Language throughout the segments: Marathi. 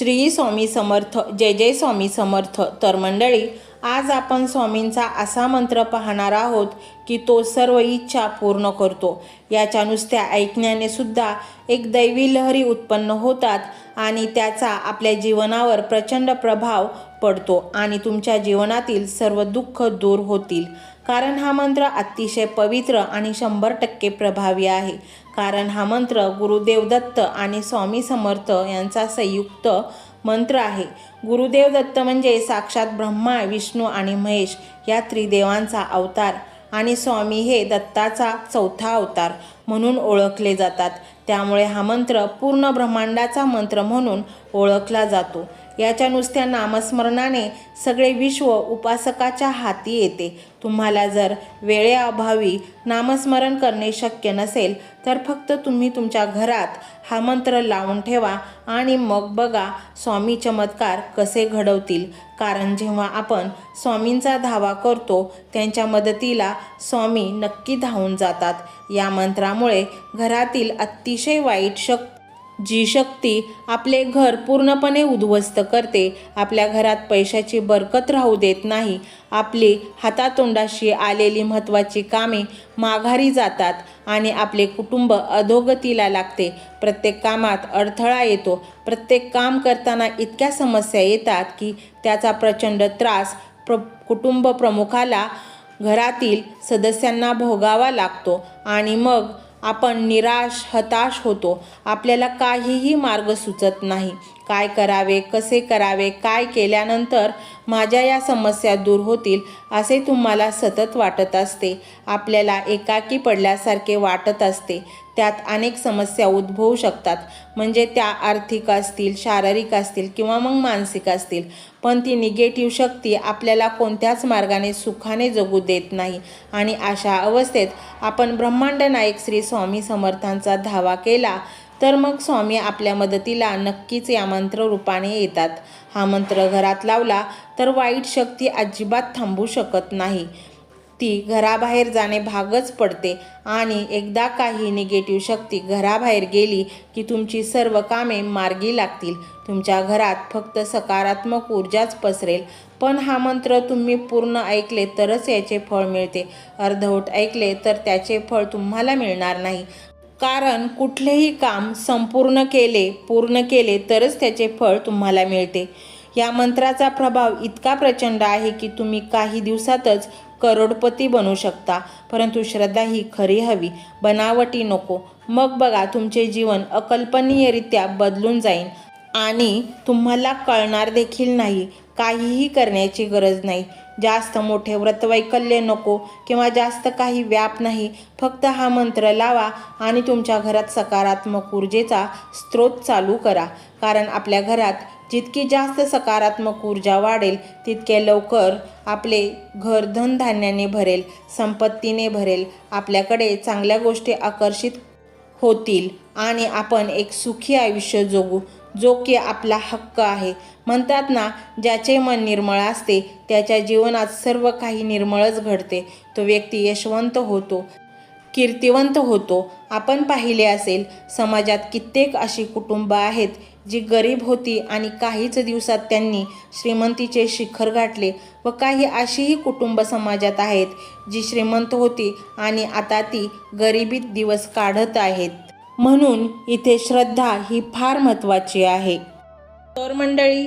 श्री स्वामी समर्थ जय जय स्वामी समर्थ. तर मंडळी आज आपण स्वामींचा असा मंत्र पाहणार आहोत की तो सर्व इच्छा पूर्ण करतो. याच्या नुसत्या ऐकण्याने सुद्धा एक दैवी लहरी उत्पन्न होतात आणि त्याचा आपल्या जीवनावर प्रचंड प्रभाव पडतो आणि तुमच्या जीवनातील सर्व दुःख दूर होतील. कारण हा मंत्र अतिशय पवित्र आणि शंभर टक्के प्रभावी आहे. कारण हा मंत्र गुरुदेव दत्त आणि स्वामी समर्थ यांचा संयुक्त मंत्र आहे. गुरुदेव दत्त म्हणजे साक्षात ब्रह्मा विष्णू आणि महेश या त्रिदेवांचा अवतार आणि स्वामी हे दत्ताचा चौथा अवतार म्हणून ओळखले जातात. त्यामुळे हा मंत्र पूर्ण ब्रह्मांडाचा मंत्र म्हणून ओळखला जातो. याच्या नुसत्या नामस्मरणाने सगळे विश्व उपासकाच्या हाती येते. तुम्हाला जर वेळेअभावी नामस्मरण करणे शक्य नसेल तर फक्त तुम्ही तुमच्या घरात हा मंत्र लावून ठेवा आणि मग बघा स्वामी चमत्कार कसे घडवतील. कारण जेव्हा आपण स्वामींचा धावा करतो त्यांच्या मदतीला स्वामी नक्की धावून जातात. या मंत्रामुळे घरातील अतिशय वाईट शक्ती जी शक्ती आपले घर पूर्णपणे उद्ध्वस्त करते आपल्या घरात पैशाची बरकत राहू देत नाही आपली हातातोंडाशी आलेली महत्त्वाची कामे माघारी जातात आणि आपले कुटुंब अधोगतीला लागते. प्रत्येक कामात अडथळा येतो. प्रत्येक काम करताना इतक्या समस्या येतात की त्याचा प्रचंड त्रास प्र कुटुंब प्रमुखाला घरातील सदस्यांना भोगावा लागतो. आणि मग आपण निराश हताश होतो. आपल्याला काहीही मार्ग सुचत नाही. काय करावे कसे करावे काय केल्यानंतर माझ्या या समस्या दूर होतील असे तुम्हाला सतत वाटत असते. आपल्याला एकाकी पडल्यासारखे वाटत असते. त्यात अनेक समस्या उद्भवू शकतात. म्हणजे त्या आर्थिक असतील शारीरिक असतील किंवा मग मानसिक असतील. पण ती निगेटिव्ह शक्ती आपल्याला कोणत्याच मार्गाने सुखाने जगू देत नाही. आणि अशा अवस्थेत आपण ब्रह्मांड नायक श्री स्वामी समर्थांचा धावा केला तर मग स्वामी आपल्या मदतीला नक्कीच या मंत्र रूपाने येतात. हा मंत्र घरात लावला तर वाईट शक्ती अजिबात थांबू शकत नाही. ती घराबाहेर जाणे भागच पडते. आणि एकदा काही निगेटिव्ह शक्ती घराबाहेर गेली की तुमची सर्व कामे मार्गी लागतील. तुमच्या घरात फक्त सकारात्मक ऊर्जाच पसरेल. पण हा मंत्र तुम्ही पूर्ण ऐकले तरच याचे फळ मिळते. अर्धवट ऐकले तर त्याचे फळ तुम्हाला मिळणार नाही. कारण कुठलेही काम संपूर्ण केले पूर्ण केले तरच त्याचे फळ तुम्हाला मिळते. या मंत्राचा प्रभाव इतका प्रचंड आहे की तुम्ही काही दिवसातच करोडपती बनू शकता. परंतु श्रद्धा ही खरी हवी. बनावटी नको. मग बघा तुमचे जीवन अकल्पनीयरित्या बदलून जाईल आणि तुम्हाला कळणार देखील नाही. काहीही करण्याची गरज नाही. जास्त मोठे व्रतवैकल्य नको किंवा जास्त काही व्याप नाही. फक्त हा मंत्र लावा आणि तुमच्या घरात सकारात्मक ऊर्जेचा स्रोत चालू करा. कारण आपल्या घरात जितकी जास्त सकारात्मक ऊर्जा वाढेल तितके लवकर आपले घर धनधान्याने भरेल संपत्तीने भरेल आपल्याकडे चांगल्या गोष्टी आकर्षित होतील आणि आपण एक सुखी आयुष्य जगू जो की आपला हक्क आहे. म्हणतात ना ज्याचे मन निर्मळ असते त्याच्या जीवनात सर्व काही निर्मळच घडते. तो व्यक्ती यशवंत होतो कीर्तिवंत होतो. आपण पाहिले असेल समाजात कित्येक अशी कुटुंब आहेत जी गरीब होती आणि काहीच दिवसात त्यांनी श्रीमंतीचे शिखर गाठले व काही अशीही कुटुंब समाजात आहेत जी श्रीमंत होती आणि आता ती गरिबीत दिवस काढत आहेत. म्हणून इथे श्रद्धा ही फार महत्त्वाची आहे. तर मंडळी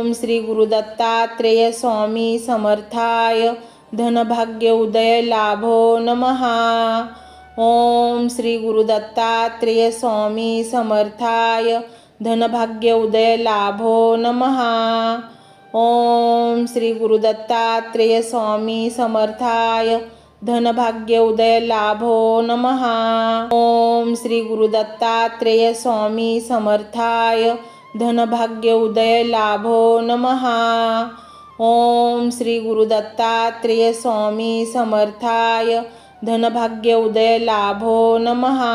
ओम श्री गुरुदत्तात्रेय स्वामी समर्थाय. धनभाग्य उदय लाभो नमहा ओम श्री गुरुदत्तात्रेय स्वामी समर्थाय. धनभाग्य उदय लाभो नमहा ओम श्री गुरुदत्तात्रेय स्वामी समर्थाय. धनभाग्य उदय लाभो नमहा ओम श्री गुरुदत्तात्रेय स्वामी समर्थाय. धनभाग्य उदय लाभो नमहा ओम श्री गुरुदत्तात्रेय स्वामी समर्थाय। धनभाग्य उदय लाभो नमहा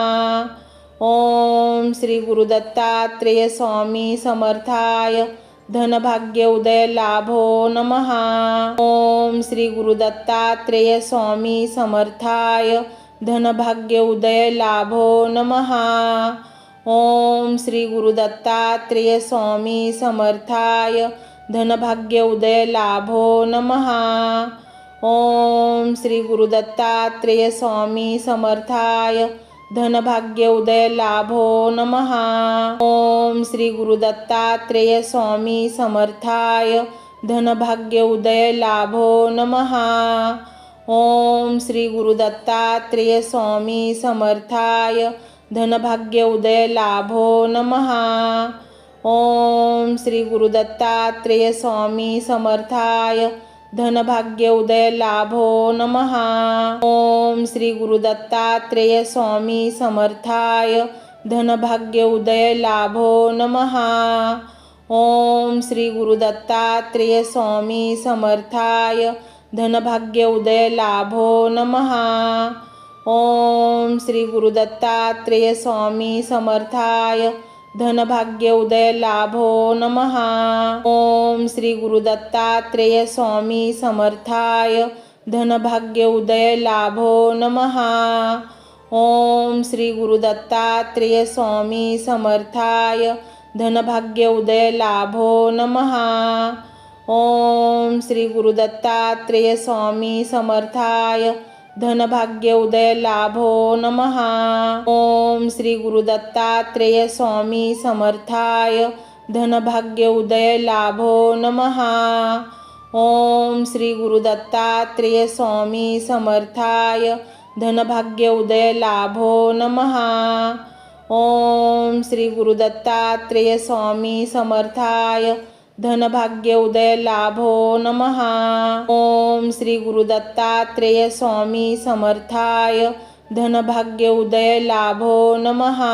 ओम श्री गुरुदत्तात्रेय स्वामी समर्थाय। धनभाग्य उदय लाभो नमहा ओम श्री गुरुदत्तात्रेय स्वामी समर्थाय। धनभाग्य उदय लाभो नमहा ओम श्री गुरुदत्तात्रेय स्वामी समर्थाय. धनभाग्य उदय लाभो नमहा ओम श्री गुरुदत्तात्रेय स्वामी समर्थाय. धनभाग्य उदय लाभो नमहा ओम श्री गुरुदत्तात्रेय स्वामी समर्थाय. धनभाग्य उदय लाभो नमहा ओम श्री गुरुदत्तात्रेय स्वामी समर्थाय. धनभाग्य उदय लाभो नमहा ओम श्री गुरुदत्तात्रेय स्वामी समर्थाय। धनभाग्य उदय लाभो नमहा ओम श्री गुरुदत्तात्रेय स्वामी समर्थाय। धनभाग्य उदय लाभो नमहा ओम श्री गुरुदत्तात्रेय स्वामी समर्थाय। धनभाग्य उदय लाभो नमहा ओम श्री गुरुदत्तात्रेय स्वामी समर्थाय धनभाग्य उदय लाभो नमहा ओम श्री गुरुदत्तात्रेय स्वामी समर्थाय धनभाग्य उदय लाभो नमहा ओम श्री गुरुदत्तात्रेय स्वामी समर्थाय धनभाग्य उदय लाभो नमहा ओम श्री गुरुदत्तात्रेय स्वामी समर्थाय धनभाग्य उदय लाभो नमहा ओम श्री गुरुदत्तात्रेय स्वामी समर्थाय। धनभाग्य उदय लाभो नमहा ओम श्री गुरुदत्तात्रेय स्वामी समर्थाय। धनभाग्य उदय लाभो नमहा ओम श्री गुरुदत्तात्रेय स्वामी समर्थाय। धनभाग्य उदय लाभो नमहा ओम श्री गुरुदत्तात्रेय स्वामी समर्थाय। धनभाग्य उदय लाभो नमहा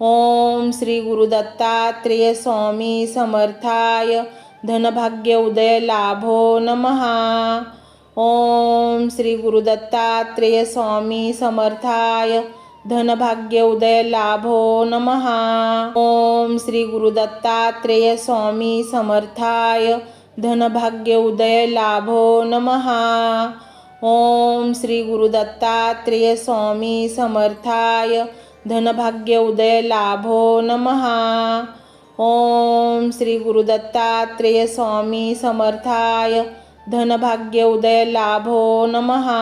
ओम श्री गुरुदत्तात्रेय स्वामी समर्थाय। धनभाग्य उदय लाभो नमहा ओम श्री गुरुदत्तात्रेय स्वामी समर्थाय। धनभाग्य उदय लाभो नमहा ओम श्री गुरुदत्तात्रेय स्वामी समर्थाय। धनभाग्य उदय लाभो नमहा ओम श्री गुरुदत्तात्रेय स्वामी समर्थाय। धनभाग्य उदय लाभो नमहा ओम श्री गुरुदत्तात्रेय स्वामी समर्थाय। धनभाग्य उदय लाभो नमहा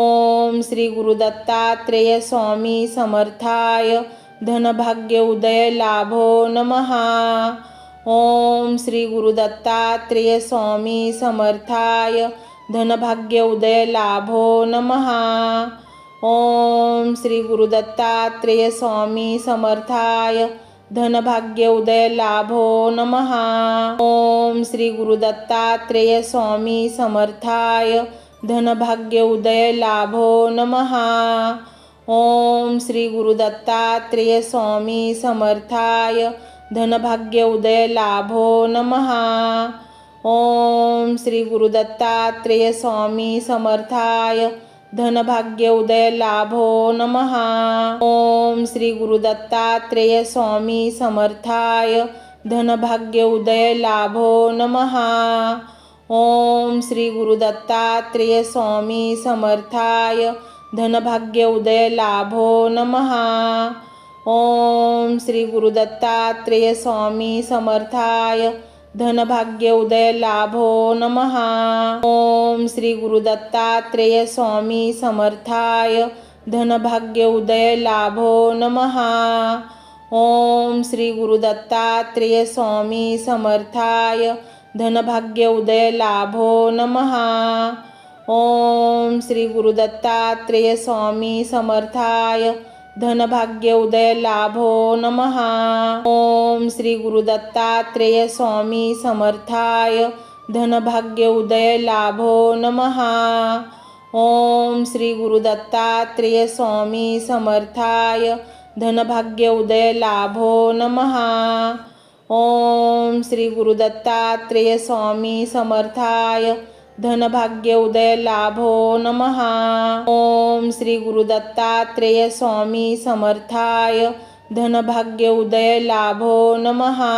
ओम श्री गुरुदत्तात्रेय स्वामी समर्थाय। धनभाग्य उदय लाभो नमहा ओम श्री गुरुदत्तात्रेय स्वामी समर्थाय। धनभाग्य उदय लाभो नमहा ओम श्री गुरुदत्तात्रेय स्वामी समर्थाय। धनभाग्य उदय लाभो नमहा ओम श्री गुरुदत्तात्रेय स्वामी समर्थाय। धनभाग्य उदय लाभो नमहा ओम श्री गुरुदत्तात्रेय स्वामी समर्थाय। धनभाग्य उदय लाभो नमहा ओम श्री गुरुदत्तात्रेय स्वामी समर्थाय। धनभाग्य उदय लाभो नमहा ओम श्री गुरुदत्तात्रेय स्वामी समर्थाय। धनभाग्य उदय लाभो नमहा ओम श्री गुरुदत्तात्रेय स्वामी समर्थाय। धनभाग्य उदय लाभो नमहा ओम श्री गुरुदत्तात्रेय स्वामी समर्थाय। धनभाग्य उदय लाभो नमहा ओम श्री गुरुदत्तात्रेय स्वामी समर्थाय। धनभाग्य उदय लाभो नमहा ओम श्री गुरुदत्तात्रेय स्वामी समर्थाय। धनभाग्य उदय लाभो नमहा ओम श्री गुरुदत्तात्रेय स्वामी समर्थाय। धनभाग्य उदय लाभो नमहा ओम श्री गुरुदत्तात्रेय स्वामी समर्थाय। धनभाग्य उदय लाभो नमहा ओम श्री गुरुदत्तात्रेय स्वामी समर्थाय। धनभाग्य उदय लाभो नमहा ओम श्री गुरुदत्तात्रेय स्वामी समर्थाय। धनभाग्य उदय लाभो नमहा ओम श्री गुरुदत्तात्रेय स्वामी समर्थाय। धनभाग्य उदय लाभो नमहा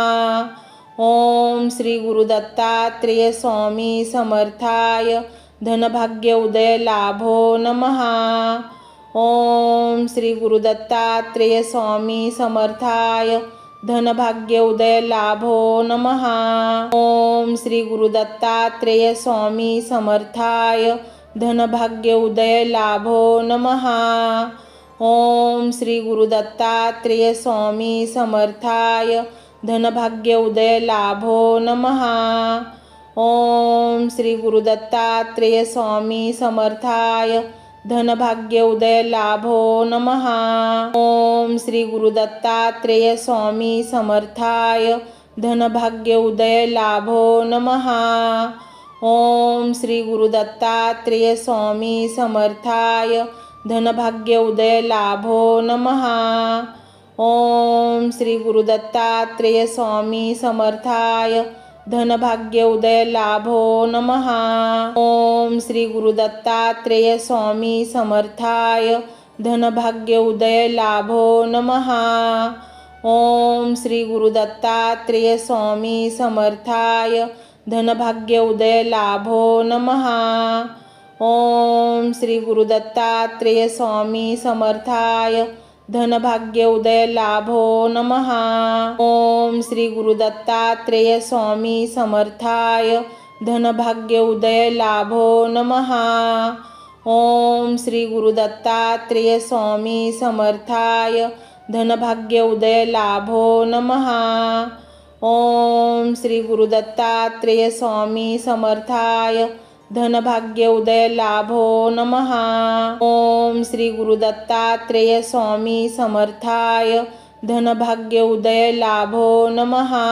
ओम श्री गुरुदत्तात्रेय स्वामी समर्थाय। धनभाग्य उदय लाभो नमहा ओम श्री गुरुदत्तात्रेय स्वामी समर्थाय। धनभाग्य उदय लाभो नमहा ओम श्री गुरुदत्तात्रेय स्वामी समर्थाय। धनभाग्य उदय लाभो नमहा ओम श्री गुरुदत्तात्रेय स्वामी समर्थाय। धनभाग्य उदय लाभो नमहा ओम श्री गुरुदत्तात्रेय स्वामी समर्थाय। धनभाग्य उदय लाभो नमहा ओम श्री गुरुदत्तात्रेय स्वामी समर्थाय. धनभाग्य उदय लाभो नमहा ओम श्री गुरुदत्तात्रेय स्वामी समर्थाय. धनभाग्य उदय लाभो नमहा ओम श्री गुरुदत्तात्रेय स्वामी समर्थाय. धनभाग्य उदय लाभो नमहा ओम श्री गुरुदत्तात्रेय स्वामी समर्थाय. धनभाग्य उदय लाभो नमहा ओम श्री गुरुदत्तात्रेय स्वामी समर्थाय। धनभाग्य उदय लाभो नमहा ओम श्री गुरुदत्तात्रेय स्वामी समर्थाय। धनभाग्य उदय लाभो नमहा ओम श्री गुरुदत्तात्रेय स्वामी समर्थाय। धनभाग्य उदय लाभो नमहा ओम श्री गुरुदत्तात्रेय स्वामी समर्थाय. धनभाग्य उदय लाभो नमहा ओम श्री गुरुदत्तात्रेय स्वामी समर्थाय. धनभाग्य उदय लाभो नमहा ओम श्री गुरुदत्तात्रेय स्वामी समर्थाय. धनभाग्य उदय लाभो नमहा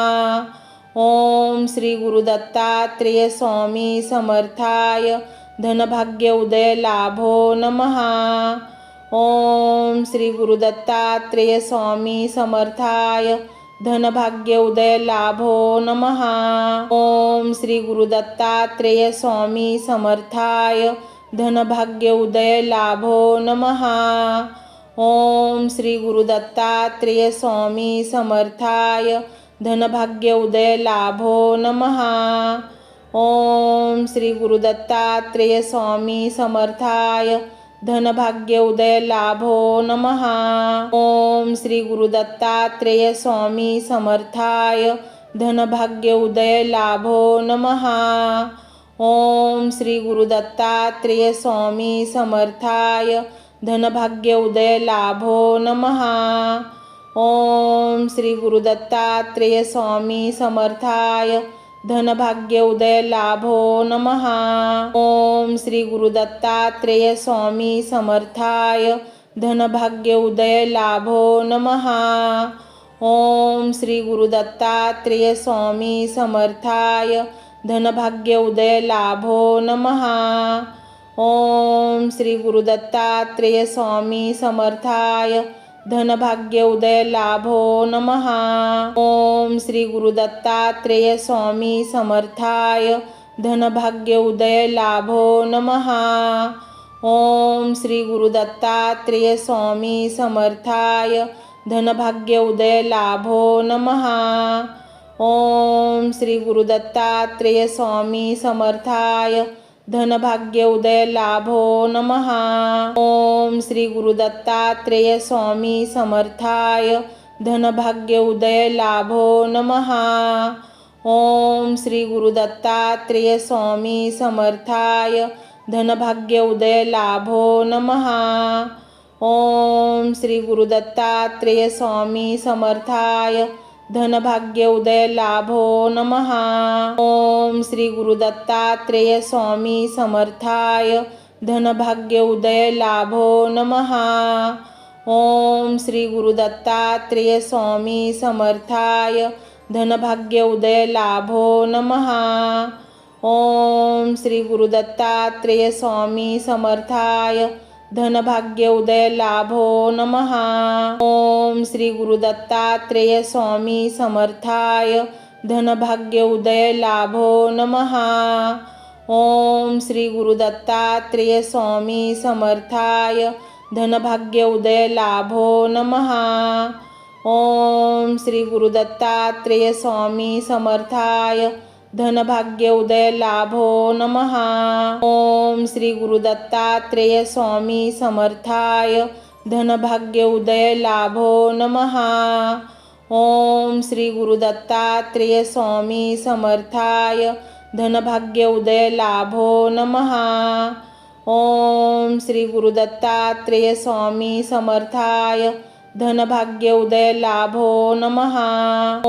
ओम श्री गुरुदत्तात्रेय स्वामी समर्थाय. धनभाग्य उदय लाभो नमहा ओम श्री गुरुदत्तात्रेय स्वामी समर्थाय। धनभाग्य उदय लाभो नमहा ओम श्री गुरुदत्तात्रेय स्वामी समर्थाय। धनभाग्य उदय लाभो नमहा ओम श्री गुरुदत्तात्रेय स्वामी समर्थाय। धनभाग्य उदय लाभो नमहा ओम श्री गुरुदत्तात्रेय स्वामी समर्थाय धनभाग्य उदय लाभो नमहा ओम श्री गुरुदत्तात्रेय स्वामी समर्थाय धनभाग्य उदय लाभो नमहा ओम श्री गुरुदत्तात्रेय स्वामी समर्थाय धनभाग्य उदय लाभो नमहा ओम श्री गुरुदत्तात्रेय स्वामी समर्थाय धनभाग्य उदय लाभो नमहा ओम श्री गुरुदत्तात्रेय स्वामी समर्थाय। धनभाग्य उदय लाभो नमहा ओम श्री गुरुदत्तात्रेय स्वामी समर्थाय। धनभाग्य उदय लाभो नमहा ओम श्री गुरुदत्तात्रेय स्वामी समर्थाय। धनभाग्य उदय लाभो नमहा ओम श्री गुरुदत्तात्रेय स्वामी समर्थाय। धनभाग्य उदय लाभो नमहा ओम श्री गुरुदत्तात्रेय स्वामी समर्थाय। धनभाग्य उदय लाभो नमहा ओम श्री गुरुदत्तात्रेय स्वामी समर्थाय। धनभाग्य उदय लाभो नमः। ओम श्री गुरुदत्तात्रेय स्वामी समर्थाय। धनभाग्य उदय लाभो नमः। ओम श्री गुरुदत्तात्रेय स्वामी समर्थाय। धनभाग्य उदय लाभो नमः। ओम श्री गुरुदत्तात्रेय स्वामी समर्थाय। धनभाग्य उदय लाभो नमः। ओम श्री गुरुदत्तात्रेय स्वामी समर्थाय। धनभाग्य उदय लाभो नमः। ओम श्री गुरुदत्तात्रेय स्वामी समर्थाय। धनभाग्य उदय लाभो नमः। ओम श्री गुरुदत्तात्रेय स्वामी समर्थाय। धनभाग्य उदय लाभो नमः। ओम श्री गुरुदत्तात्रेय स्वामी समर्थाय। धनभाग्य उदय लाभो नमः। ओम श्री गुरुदत्तात्रेय स्वामी समर्थाय। धनभाग्य उदय लाभो नमः। ओम श्री गुरुदत्तात्रेय स्वामी समर्थाय। धनभाग्य उदय लाभो नमः। ओम श्री गुरुदत्तात्रेय स्वामी समर्थाय। धनभाग्य उदय लाभो नमः। ओम श्री गुरुदत्तात्रेय स्वामी समर्थाय। धनभाग्य उदय लाभो नमः। ओम श्री गुरुदत्तात्रेय स्वामी समर्थाय। धनभाग्य उदय लाभो नमः।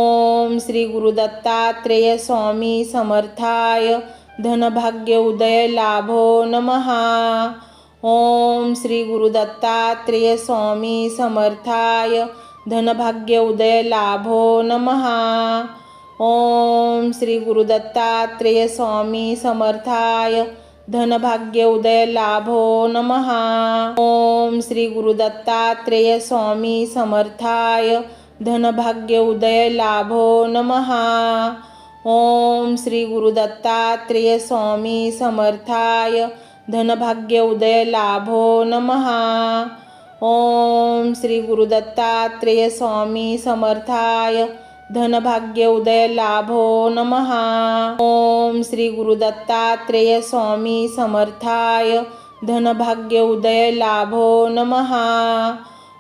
ओम श्री गुरुदत्तात्रेय स्वामी समर्थाय। धनभाग्य उदय लाभो नमः। ओम श्री गुरुदत्तात्रेय स्वामी समर्थाय। धनभाग्य उदय लाभो नमः। ओम श्री गुरुदत्तात्रेय स्वामी समर्थाय। धनभाग्य उदय लाभो नमः। ओम श्री गुरुदत्तात्रेय स्वामी समर्थाय। धनभाग्य उदय लाभो नमः। ओम श्री गुरुदत्तात्रेय स्वामी समर्थाय। धनभाग्य उदय लाभो नमः। ओम श्री गुरुदत्तात्रेय स्वामी समर्थाय। धनभाग्य उदय लाभो नमः। ओम श्री गुरुदत्तात्रेय स्वामी समर्थाय। धनभाग्य उदय लाभो नमः।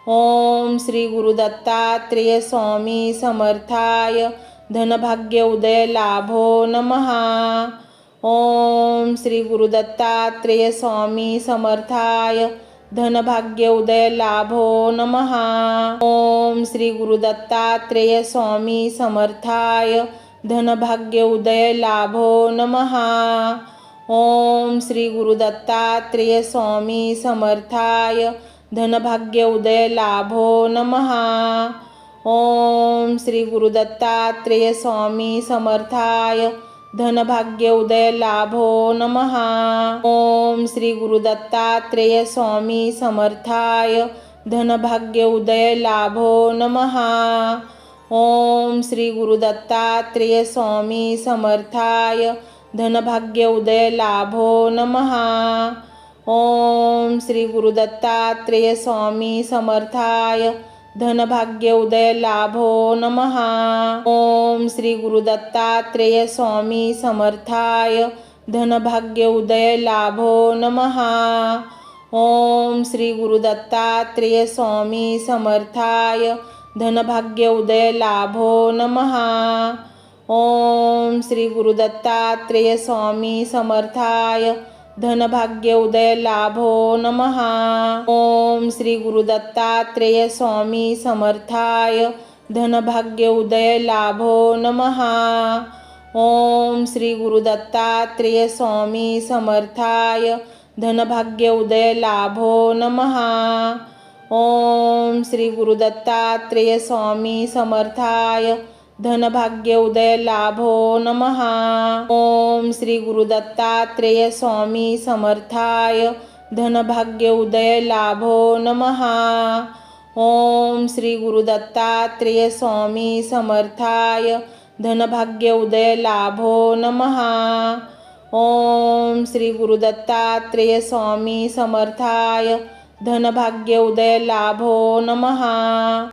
ओम श्री गुरुदत्तात्रेय स्वामी समर्थाय। धनभाग्य उदय लाभो नमः। ओम श्री गुरुदत्तात्रेय स्वामी समर्थाय। धनभाग्य उदय लाभो नमः। ओम श्री गुरुदत्तात्रेय स्वामी समर्थाय। धनभाग्य उदय लाभो नमः। ओम श्री गुरुदत्तात्रेय स्वामी समर्थाय। धनभाग्य उदय लाभो नमः। ओम श्री गुरुदत्तात्रेय स्वामी समर्थाय। धनभाग्य उदय लाभो नमः। ओम श्री गुरुदत्तात्रेय स्वामी समर्थाय। धनभाग्य उदय लाभो नमः। ओम श्री गुरुदत्तात्रेय स्वामी समर्थाय। धनभाग्य उदय लाभो नमः। ओम श्री गुरुदत्तात्रेय स्वामी समर्थाय। धनभाग्य उदय लाभो नमः। ओम श्री गुरुदत्तात्रेय स्वामी समर्थाय। धनभाग्य उदय लाभो नमः। ओम श्री गुरुदत्तात्रेय स्वामी समर्थाय। धनभाग्य उदय लाभो नमः। ओम श्री गुरुदत्तात्रेय स्वामी समर्थाय। धनभाग्य उदय लाभो नमः। ओम श्री गुरुदत्तात्रेय स्वामी समर्थाय। धनभाग्य उदय लाभो नमः। ओम श्री गुरुदत्तात्रेय स्वामी समर्थाय। धनभाग्य उदय लाभो नमः। ओम श्री गुरुदत्तात्रेय स्वामी समर्थाय। धनभाग्य उदय लाभो नमः। ओम श्री गुरुदत्तात्रेय स्वामी समर्थाय। धनभाग्य उदय लाभो नमः। ओम श्री गुरुदत्तात्रेय स्वामी समर्थाय। धनभाग्य उदय लाभो नमः। ओम श्री गुरुदत्तात्रेय स्वामी समर्थाय। धनभाग्य उदय लाभो नमः।